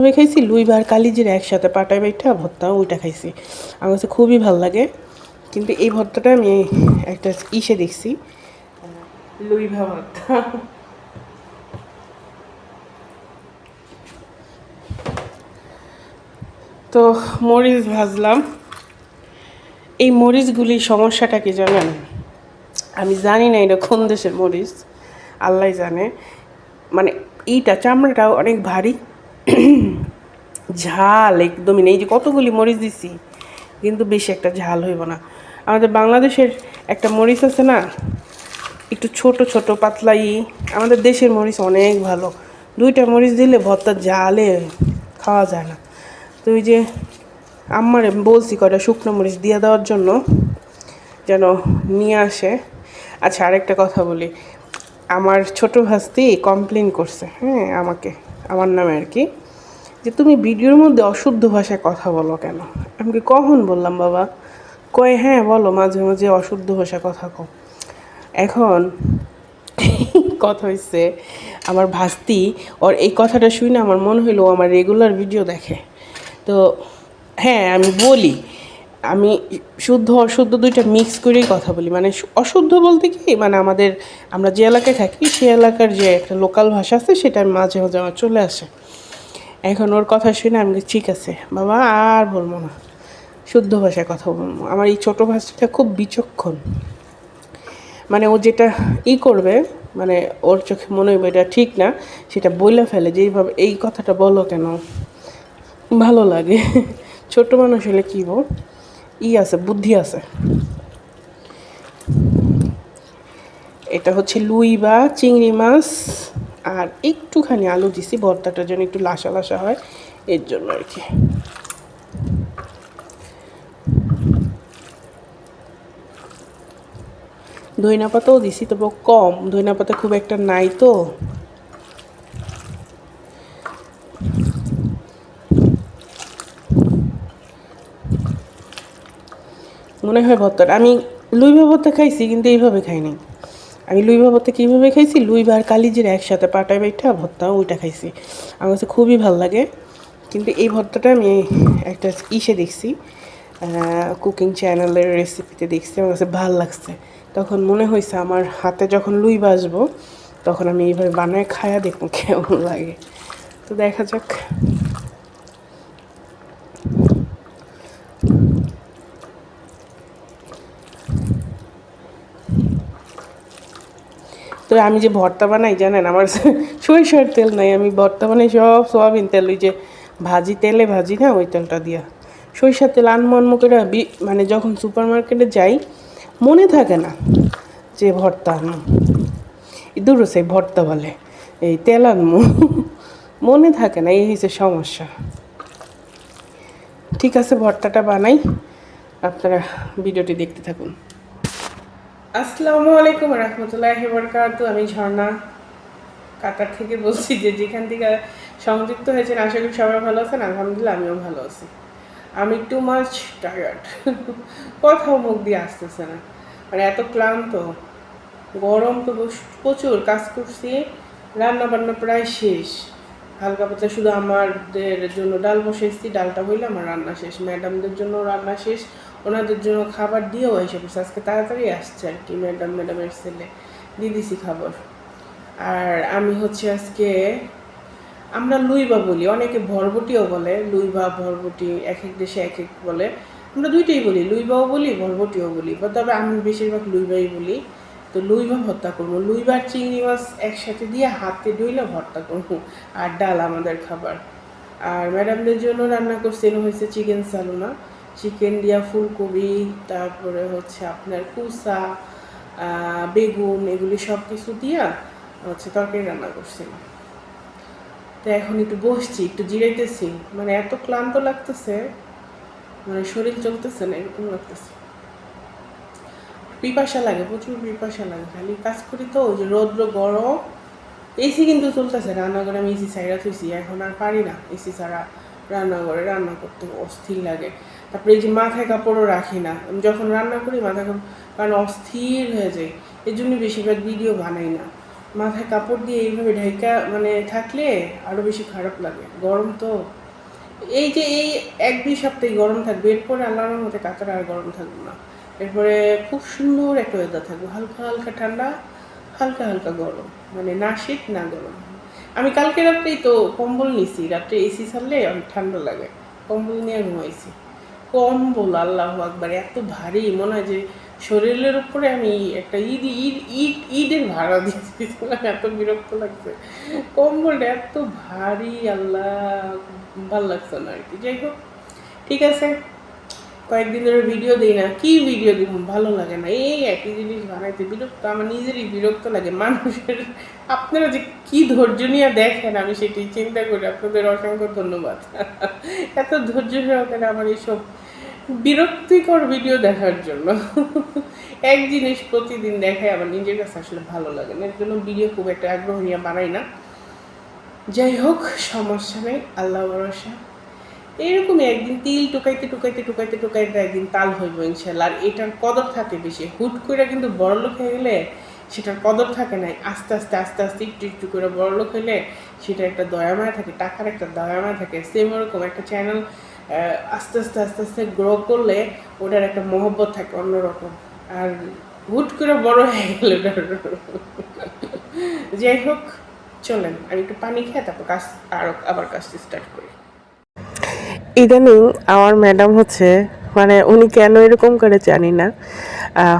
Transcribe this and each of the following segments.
আমি খাইছি লুই বার কালিজির একসাথে পাটায় বাইটা ভর্তা, ওইটা খাইছি। আমার কাছে খুবই ভালো লাগে। কিন্তু এই ভর্তাটা আমি একটা ইসে দেখছি। লুই ভা ভর্তা। তো মরিচ ভাজলাম। এই মরিচগুলির সমস্যাটা কি জানেন? আমি জানি না এটা কোন দেশের মরিচ। আল্লাহ জানে। মানে এইটা চামড়াটাও অনেক ভারী। ঝাল একদমই নেই। যে কতগুলি মরিচ দিছি, কিন্তু বেশি একটা ঝাল হইব না। আমাদের বাংলাদেশের একটা মরিচ আছে না, একটু ছোট ছোট, পাতলাই। আমাদের দেশের মরিচ অনেক ভালো। দুইটা মরিচ দিলে ভর্তা জালে খাওয়া যায় না। তো ওই যে আমার বলছি কয়টা শুকনো মরিচ দিয়ে দেওয়ার জন্য, যেন নিয়ে আসে। আচ্ছা আরেকটা কথা বলি। আমার ছোট ভাস্তি কমপ্লেন করছে হ্যাঁ আমাকে। আমার নামে আর কি, যে তুমি ভিডিওর মধ্যে অশুদ্ধ ভাষায় কথা বলো কেন? আমি কি কখন বললাম বাবা? কয় হ্যাঁ বলো, মাঝে মাঝে অশুদ্ধ ভাষায় কথা কও। এখন কথা হচ্ছে আমার ভাস্তি, ওর এই কথাটা শুনে আমার মনে হইল আমার রেগুলার ভিডিও দেখে। তো হ্যাঁ আমি বলি আমি শুদ্ধ অশুদ্ধ দুইটা মিক্স করেই কথা বলি। মানে অশুদ্ধ বলতে কি? মানে আমাদের, আমরা যে এলাকায় থাকি, সে এলাকার যে একটা লোকাল ভাষা আছে সেটা মাঝে মাঝে আমার চলে আসে। এখন ওর কথা শুনে আমি ঠিক আছে, বাবা, আর বলব না। শুদ্ধ ভাষায় কথা বলব। আমার এই ছোটো ভাষাটা খুব বিচক্ষণ। মানে ও যেটা ই করবে মানে ওর চোখে মনে হইবে এটা ঠিক না, সেটা বলে ফেলে যে এইভাবে এই কথাটা বলো কেন? ভালো লাগে। ছোট মানুষ হলে কী বল? ই আছে, বুদ্ধি আছে। এটা হচ্ছে লুই বা চিংড়ি মাছ, আর একটুখানি আলু দিছি ভর্তাটা যেন একটু লাসা লাসা হয়, এর জন্য আর কি। ধইনা পাতাও দিছি তবে কম। ধইনা পাতা খুব একটা নাই তো। মনে হয় ভর্তাটা আমি লুই ভর্তা খাইছি, কিন্তু এইভাবে খাইনি আমি লুই ভা ভর্তা কীভাবে খাইছি? লুই ভা আর কালিজির একসাথে পাটায় বাইটা ভর্তা ওইটা খাইছি। আমার কাছে খুবই ভালো লাগে। কিন্তু এই ভর্তাটা আমি একটা ইসে দেখছি কুকিং চ্যানেলের রেসিপিতে দেখছি, আমার কাছে ভালো লাগছে। তখন মনে হয়েছে আমার হাতে যখন লুই বাসবো তখন আমি এইভাবে বানায় খায়া দেখব কেমন লাগে। তো দেখা যাক। তো আমি যে ভর্তা বানাই, জানেন? আমার সরিষার তেল নাই, আমি ভর্তা বানাই সব সোয়াবিন তেল, ওই যে ভাজি তেলে ভাজি না, ওই তেলটা দিয়া। সরিষার তেল আনমো আনমো করে মানে যখন সুপার মার্কেটে যাই, মনে থাকে না যে ভর্তা আনমো। দূর সেই ভর্তা বলে, এই তেল আনমো। মনে থাকে না, এই হচ্ছে সমস্যা। ঠিক আছে, ভর্তাটা বানাই, আপনারা ভিডিওটি দেখতে থাকুন। আসসালামু আলাইকুম রহমতুল্লাহি বরকাতু আমি ঝর্ণা, কাতার থেকে বলছি যে যেখান থেকে সংযুক্ত হয়েছেন, আশা করি সবাই ভালো আছেন। আলহামদুলিল্লাহ, আমিও ভালো আছি। আমি টু মাচ টায়ার্ড কথাও মুখ দিয়ে আসতেছে না। মানে এত ক্লান্ত। গরম তো প্রচুর কাজ করছি। রান্না বান্না প্রায় শেষ। হালকা পাতলা শুধু আমাদের জন্য ডাল বসেছি ডালটা হইলে আমার রান্না শেষ। ম্যাডামদের জন্য রান্না শেষ। ওনাদের জন্য খাবার দিয়েও এসে পড়ছে আজকে তাড়াতাড়ি আসছে আর কি, ম্যাডাম, ম্যাডামের ছেলে। দিয়ে দিছি খাবার। আর আমি হচ্ছে আজকে, আমরা লুইবা বলি, অনেকে ভরবটিও বলে, লুইবা, ভরবটি এক এক দেশে এক এক বলে। আমরা দুইটাই বলি, লুইবাও বলি, ভরবটিও বলি। বা তবে আমি বেশিরভাগ লুইবাই বলি। তো লুইবা ভর্তা করব। লুইবার চিংড়ি মাছ একসাথে দিয়ে হাতে ডইলে ভর্তা করব। আর ডাল আমাদের খাবার। আর ম্যাডামদের জন্য রান্না করছিল হয়েছে চিকেন সালোনা। চিকেন দিয়া ফুলকপি, তারপরে হচ্ছে আপনার কুসা বেগুন, এগুলি সব কিছু দিয়া হচ্ছে তরকারি রান্না করছিলাম। তো এখন একটু বসছি, একটু জিরাইতেছি। মানে এত ক্লান্ত লাগতেছে মানে শরীর চলতেছে না, এরকম লাগতেছে। পিপাসা লাগে, প্রচুর পিপাসা লাগে, খালি কাজ করি তো যে রৌদ্র গরম। এসি কিন্তু চলতেছে, রান্নাঘরে আমি এসি ছাইরা থুইছি, এখন আর পারি না। এসি ছাড়া রান্নাঘরে রান্না করতে অস্থির লাগে। তারপরে এই যে মাথায় কাপড়ও রাখি না। আমি যখন রান্না করি, মাথায় কাপড়, কারণ অস্থির হয়ে যায়। এই জন্য বেশিরভাগ ভিডিও বানাই না। মাথায় কাপড় দিয়ে এইভাবে ঢাকা মানে থাকলে আরও বেশি খারাপ লাগে। গরম তো। এই যে এই এক দুই সপ্তাহে গরম থাকবে, এরপরে আল্লাহর মধ্যে কাতারে আর গরম থাকবে না। এরপরে খুব সুন্দর একটা ওয়েদার থাকবে। হালকা হালকা ঠান্ডা, হালকা হালকা গরম। মানে না শীত, না গরম। আমি কালকে রাত্রেই তো কম্বল নিছি। রাত্রে এসি ছাড়লে অনেক ঠান্ডা লাগে। কম্বল নিয়ে ঘুমাইছি। কম্বল আল্লাহ আকবার, এত ভারী, মনে হয় যে শরীরের উপরে আমি একটা ঈদ ঈদ ঈদ, ঈদের ভাড়া দিচ্ছি এত বিরক্ত লাগছে। কম্বলটা এত ভারী, আল্লাহ, ভালো লাগছে না আর কি। যাই হোক, ঠিক আছে। কয়েকদিন ধরে ভিডিও দিই না। কি ভিডিও দিব? ভালো লাগে না। এই একই জিনিস বানাইতে বিরক্ত, আমার নিজেরই বিরক্ত লাগে মানুষের। আপনারা যে কি ধৈর্য নিয়ে দেখেন, আমি সেটি চিন্তা করি। আপনাদের অসংখ্য ধন্যবাদ। এত ধৈর্য সহকারে আমার এইসব বিরক্তিকর ভিডিও দেখার জন্য। এক জিনিস প্রতিদিন দেখায়, আমার নিজের কাছে আসলে ভালো লাগে না। এর জন্য ভিডিও খুব একটা আগ্রহ নিয়ে বানাই না। যাই হোক, সমস্যা নেই। আল্লাহ ভরসা। এরকমই একদিন তিল টুকাইতে টুকাইতে টুকাইতে টুকাইতে একদিন তাল হইব ইনশাল্লাহ। আর এটার কদর থাকে বেশি। হুট করে কিন্তু বড় লোক হয়ে গেলে সেটার কদর থাকে নাই আস্তে আস্তে আস্তে আস্তে একটু একটু করে বড় লোক হইলে সেটা একটা দয়াময় থাকে, টাকার একটা দয়াময় থাকে। সেম ওরকম একটা চ্যানেল আস্তে আস্তে আস্তে আস্তে গ্রো করলে ওটার একটা মহব্বত থাকে অন্যরকম। আর হুট করে বড় হয়ে গেলে যাই হোক, চলেন। আমি একটু পানি খেয়ে তারপর কাজ, আর আবার কাজটি স্টার্ট করি। ইদানিং আমার ম্যাডাম হচ্ছে মানে উনি কেন এরকম করে জানি না।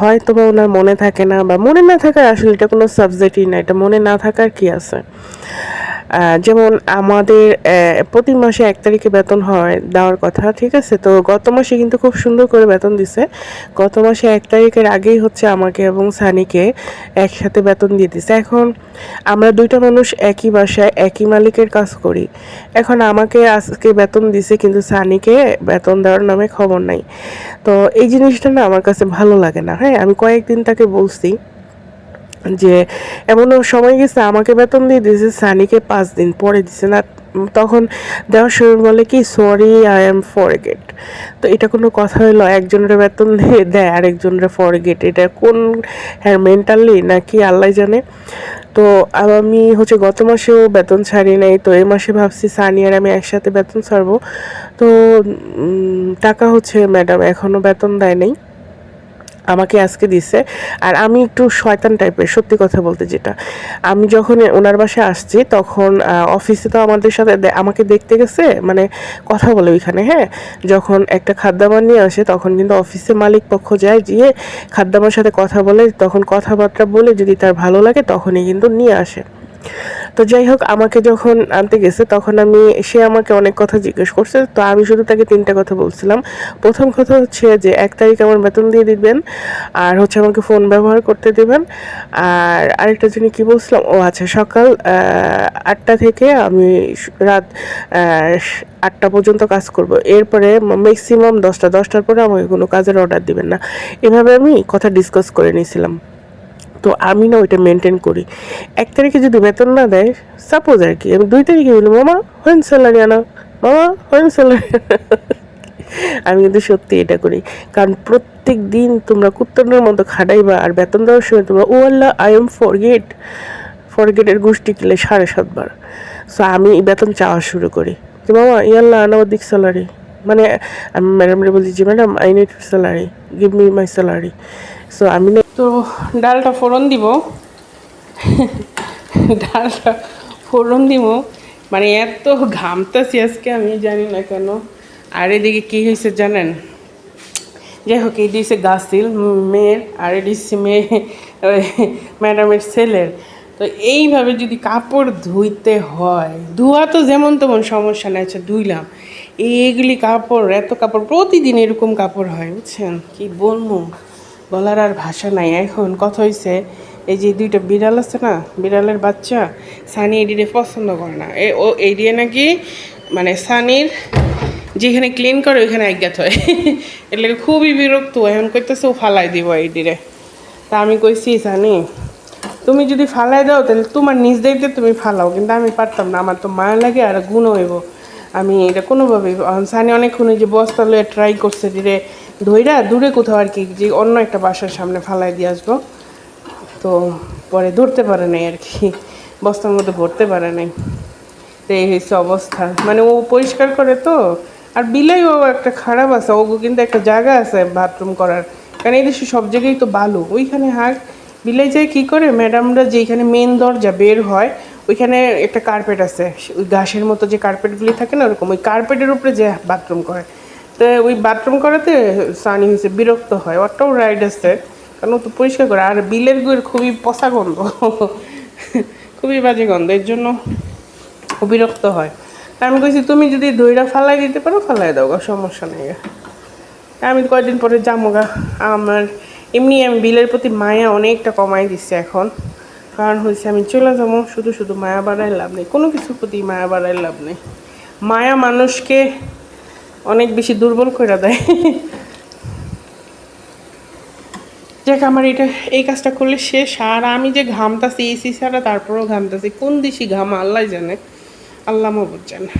হয়তো বা ওনার মনে থাকে না বা মনে না থাকার আসলে এটা কোনো সাবজেক্টই না, এটা মনে না থাকার কি আছে? যেমন আমাদের প্রতি মাসে এক তারিখে বেতন হয় দেওয়ার কথা, ঠিক আছে? তো গত মাসে কিন্তু খুব সুন্দর করে বেতন দিছে। গত মাসে এক তারিখের আগেই হচ্ছে আমাকে এবং সানিকে একসাথে বেতন দিয়ে দিছে। এখন আমরা দুইটা মানুষ একই বাসায়, একই মালিকের কাজ করি। এখন আমাকে আজকে বেতন দিছে কিন্তু সানিকে বেতন দেওয়ার নামে খবর নাই। তো এই জিনিসটা না আমার কাছে ভালো লাগে না। হ্যাঁ আমি কয়েকদিন তাকে বলছি যে এমনও সময় গেছে, আমাকে বেতন দিয়ে দিয়েছে, সানিকে পাঁচ দিন পরে দিছে না, তখন দেওয়ার সময় বলে কি সরি আই এম ফরগেট তো এটা কোনো কথা হলো একজনের বেতন দিয়ে দেয়, আরেকজনের ফরগেট এটা কোন হ্যাঁ মেন্টালি নাকি আল্লাহ জানে? তো আমি হচ্ছে গত মাসেও বেতন ছাড়ি নাই, তো এই মাসে ভাবছি সানি আর আমি একসাথে বেতন ছাড়বো। তো টাকা হচ্ছে ম্যাডাম এখনও বেতন দেয় নাই। আমাকে আজকে দিছে। আর আমি একটু শয়তান টাইপের, সত্যি কথা বলতে যেটা। আমি যখন ওনার বাসায় আসছি, তখন অফিসে তো আমাদের সাথে আমাকে দেখতে গেছে মানে কথা বলে ওইখানে হ্যাঁ? যখন একটা খাদ্যাবার নিয়ে আসে, তখন কিন্তু অফিসে মালিক পক্ষ যায়, গিয়ে খাদ্যাবার সাথে কথা বলে, তখন কথাবার্তা বলে যদি তার ভালো লাগে, তখনই কিন্তু নিয়ে আসে। তো যাই হোক, আমাকে যখন আনতে গেছে, তখন আমি, সে আমাকে অনেক কথা জিজ্ঞেস করছে, তো আমি শুধু তাকে তিনটা কথা বলছিলাম। প্রথম কথা হচ্ছে যে, এক তারিখ আমার বেতন দিয়ে দিবেন, আর হচ্ছে আমাকে ফোন ব্যবহার করতে দিবেন। আর আরেকটা জিনিস কি বলছিলাম? ও আচ্ছা সকাল আটটা থেকে আমি রাত আটটা পর্যন্ত কাজ করব। এরপরে ম্যাক্সিমাম দশটা, দশটার পরে আমাকে কোনো কাজের অর্ডার দিবেন না। এভাবে আমি কথা ডিসকাস করে নিয়েছিলাম। তো আমি না ওইটা মেনটেন করি। এক তারিখে যদি বেতন না দেয় সাপোজ আর কি, আমি দুই তারিখে বলি, মামা হোয়েন স্যালারি আনা। মামা হোয়েন স্যালারি আমি কিন্তু সত্যি এটা করি। কারণ প্রত্যেক দিন তোমরা কুত্তনের মতো খাটাইবা আর বেতন দেওয়ার সময় তোমরা, ও আল্লাহ আই এম ফরগেট ফরগেটের গোষ্ঠী কিলে সাড়ে সাতবার। সো আমি বেতন চাওয়া শুরু করি। যে, মামা ইয়াল্লাহ আনা দিক স্যালারি মানে আমি ম্যাডামরে বলছি যে madam I need salary give me my salary so আমি তো ডালটা ফোড়ন দিব। ডালটা ফোড়ন দিব। মানে এত ঘামতাছি আজকে, আমি জানি না কেন। আর এদিকে কী হয়েছে জানেন? যাই হোক, এই দিয়েছে গাছিল, মেয়ের, আর এ দিচ্ছে মেয়ে ম্যাডামের ছেলের। তো এইভাবে যদি কাপড় ধুইতে হয়, ধোয়া তো যেমন তেমন সমস্যা নাই আচ্ছা ধুইলাম। এইগুলি কাপড়, এত কাপড়, প্রতিদিন এরকম কাপড় হয়, বুঝছেন? কি বলব? বলার আর ভাষা নাই। এখন কথা হয়েছে এই যে দুইটা বিড়াল আছে না, বিড়ালের বাচ্চা, সানি এডিরে পছন্দ করে না। এ, ও এডিয়ে নাকি মানে সানির যেখানে ক্লিন করে, ওইখানে একজ্ঞাত হয়। এর খুবই বিরক্ত। এখন কইতেছে ও ফালাই দিব এই দিরে তা আমি কইছি, সানি, তুমি যদি ফালাই দাও, তাহলে তোমার নিজ দেখতে তুমি ফালাও। কিন্তু আমি পারতাম না, আমার তো মায়া লাগে আর গুণ হইব। আমি এটা কোনোভাবেই সানি অনেকক্ষণ যে বস্তা লয়ে ট্রাই করছে দিরে ধইরা দূরে কোথাও আর কি, যে অন্য একটা বাসার সামনে ফালাই দিয়ে আসব। তো পরে ধরতে পারে নাই আর কি, বস্তার মধ্যে ভরতে পারে নাই। তো এই হয়েছে অবস্থা। মানে ও পরিষ্কার করে তো, আর বিলাই ও একটা খারাপ আছে ও কিন্তু একটা জায়গা আছে বাথরুম করার। কারণ এই দেশে সব জায়গায় তো বালু, ওইখানে হাঁক বিলাই যায় কী করে? ম্যাডামরা যেখানে মেন দরজা বের হয় ওইখানে একটা কার্পেট আছে। ওই ঘাসের মতো যে কার্পেটগুলি থাকে না, ওরকম ওই কার্পেটের উপরে যে বাথরুম করে। তো ওই বাথরুম করাতে সানি হয়েছে বিরক্ত হয়। ওটাও রাইড আছে। কারণ ও তো পরিষ্কার করে। আর বিলের গুয়ের খুবই পচা গন্ধ। খুবই বাজে গন্ধ। এর জন্য বিরক্ত হয়। তা আমি কইছি, তুমি যদি দইটা ফালাই দিতে পারো, ফালাই দাও গা, সমস্যা নেই আমি কয়েকদিন পরে যাব গা। আমার এমনি আমি বিলের প্রতি মায়া অনেকটা কমাই দিচ্ছে এখন। কারণ হয়েছে আমি চলে যাব, শুধু শুধু মায়া বাড়ায় লাভ নেই, কোনো কিছুর প্রতি মায়া বাড়ায় লাভ নেই। মায়া মানুষকে অনেক বেশি দুর্বল করে দেয়। যাক, আমার এটা, এই কাজটা করলে শেষ। আর আমি যে ঘামতাছি এসি ছাড়া তারপরেও ঘামতাছি। কোন দিশি ঘাম, আল্লাহ জানে। আল্লাহ মবুদ জানে।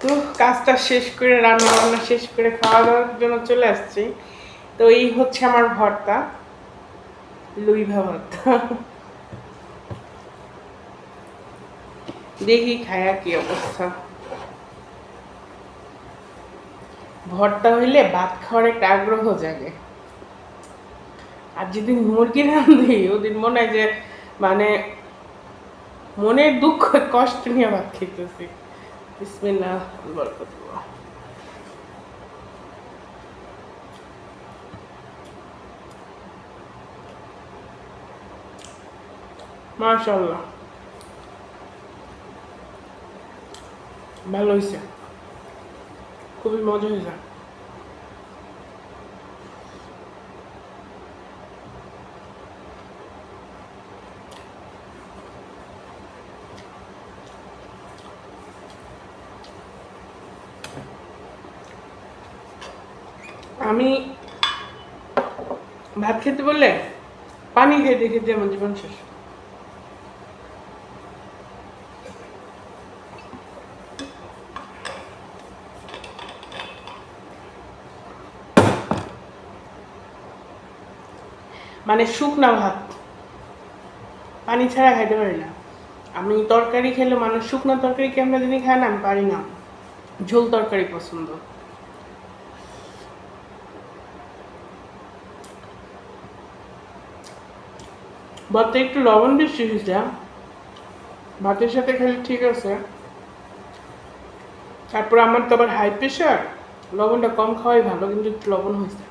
তো কাজটা শেষ করে রান্না বান্না শেষ করে খাওয়া দাওয়ার জন্য চলে আসছি। তো এই হচ্ছে আমার ভর্তা, লুইভা ভর্তা। দেখি খায়া কি অবস্থা। ভর্তা হইলে ভাত খাওয়ার একটা আগ্রহ জাগে। আর যেদিন মুরগি রান্ধি, ওদিন মনে হয় যে মানে মনের দুঃখ, কষ্ট নিয়ে ভাত খেতেছি মাশাল্লাহ ভালো হয়েছে খুবই মজা হয়েছে আমি ভাত খেতে বললে পানি খেতে খেতে আমার জীবন শেষ। মানে শুকনা ভাত। পানি ছাড়া খাইতে পারি না। আমি তরকারি খেলে মানুষ শুকনো তরকারি কেমন জিনিস খায় না? আমি পারি না। ঝোল তরকারি পছন্দ। ভাতে একটু লবণ বেশি হয়েছে ভাতের সাথে খেলে ঠিক আছে। তারপর আমার তো আবার হাই প্রেশার লবণটা কম খাওয়াই ভালো, কিন্তু একটু লবণ হয়েছে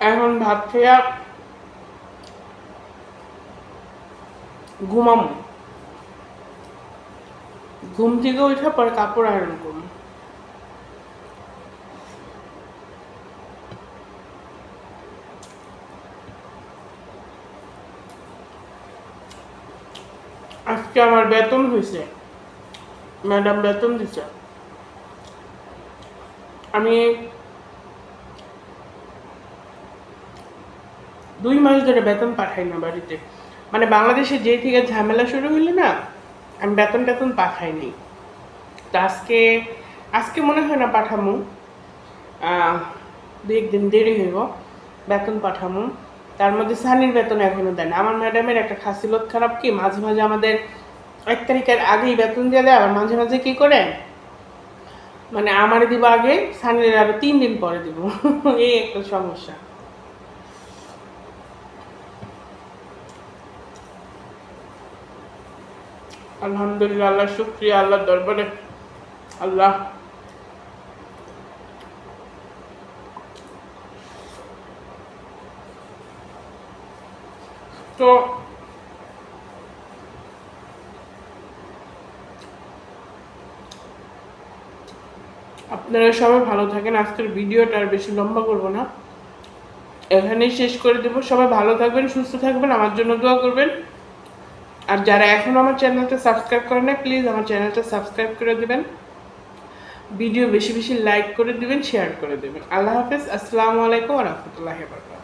এখন খেয়া ঘুমাম ঘুম থেকে উঠে পরে কাপড় আয়রন করব। আজকে আমার বেতন হয়েছে। ম্যাডাম বেতন দিছে। আমি দুই মাস ধরে বেতন পাঠাই না বাড়িতে। মানে বাংলাদেশে যেই থেকে ঝামেলা শুরু হইল না, আমি বেতন টেতন পাঠাই নি তো আজকে আজকে মনে হয় না পাঠামু। দু একদিন দেরি হইব, বেতন পাঠামু। তার মধ্যে সানির বেতন এখনও দেয় না। আমার ম্যাডামের একটা খাসিলত খারাপ কি? মাঝে মাঝে আমাদের এক তারিখের আগেই বেতন দিয়ে দেয়, আবার মাঝে মাঝে কী করে? মানে আমারে দিব আগে, সানির আরও তিন দিন পরে দিব। এই একটা সমস্যা। আলহামদুলিল্লাহ আল্লাহ শুক্রিয়া আল্লাহ দরবারে। আল্লাহ। তো আপনারা সবাই ভালো থাকেন। আজকের ভিডিওটা আর বেশি লম্বা করব না। এখানেই শেষ করে দেবো। সবাই ভালো থাকবেন, সুস্থ থাকবেন। আমার জন্য দোয়া করবেন। আর যারা এখনও আমার চ্যানেলটা সাবস্ক্রাইব করে না প্লিজ আমার চ্যানেলটা সাবস্ক্রাইব করে দেবেন। ভিডিও বেশি বেশি লাইক করে দিবেন শেয়ার করে দেবেন। আল্লাহ হাফেজ, আসসালামু আলাইকুম রহমতুল্লাহ বরকাত